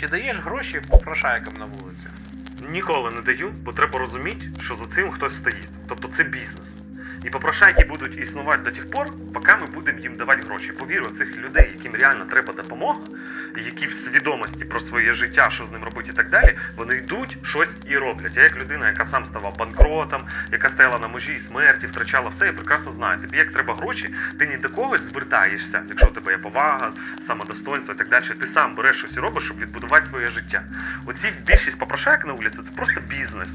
Чи даєш гроші попрошайкам на вулиці? Ніколи не даю, бо треба розуміти, що за цим хтось стоїть. Тобто це бізнес. І попрошайки будуть існувати до тих пор, поки ми будемо їм давати гроші. Повірю, цих людей, яким реально треба допомога, які в свідомості про своє життя, що з ним робити і так далі, вони йдуть щось і роблять. Я як людина, яка сам ставав банкротом, яка стояла на межі смерті, втрачала все, я прекрасно знаю. Тобі як треба гроші, ти ні до когось звертаєшся, якщо у тебе є повага, самодостоинство і так далі. Ти сам береш щось і робиш, щоб відбудувати своє життя. Оці більшість попрошайок на вулиці це просто бізнес,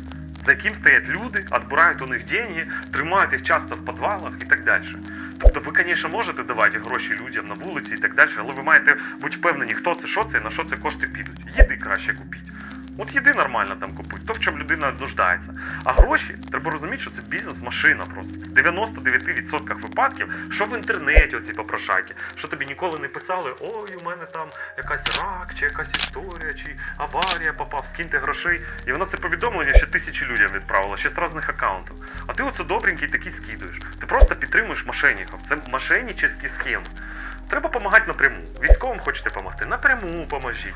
за яким стоять люди, відбирають у них деньги, тримають їх часто в підвалах і так далі. Тобто ви, звісно, можете давати гроші людям на вулиці і так далі, але ви маєте бути впевнені, хто це, що це на що це кошти підуть. Їди краще купіть. От їди нормально там купить, то в чому людина нуждається. А гроші треба розуміти, що це бізнес-машина просто. В 99% випадків, що в інтернеті оці попрошайки, що тобі ніколи не писали, ой, у мене там якась рак, чи якась історія, чи аварія попав, скиньте грошей. І вона це повідомлення ще тисячі людям відправила, ще з різних аккаунтів. А ти оце добренький такий скидуєш. Ти просто підтримуєш мошенників. Це мошенническі схеми. Треба допомагати напряму. Військовим хочете допомогти, напряму поможіть.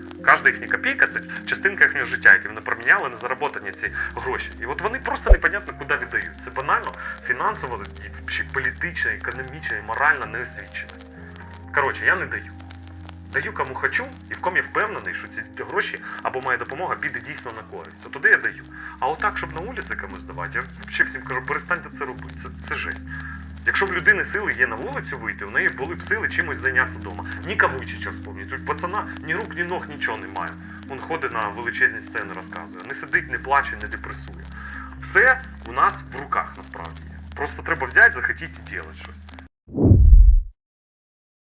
Кожна їхня копійка це частинка їхнього життя, яке вони проміняли на заработані ці гроші. І от вони просто непонятно куди віддають. Це банально фінансово, політична, економічна і моральна неосвіченість. Коротше, я не даю. Даю кому хочу, і в кому я впевнений, що ці гроші або моя допомога піде дійсно на користь. От туди я даю. А отак, щоб на вулиці комусь давати, я взагалі всім кажу, перестаньте це робити. Це, це жесть. Якщо б людини сили є на вулицю вийти, у неї були б сили чимось зайнятися вдома. Ні Кавучича вспомніть. У пацана ні рук, ні ног, нічого немає. Він ходить на величезні сцени, розказує. Не сидить, не плаче, не депресує. Все у нас в руках насправді є. Просто треба взяти, захотіти і робити щось.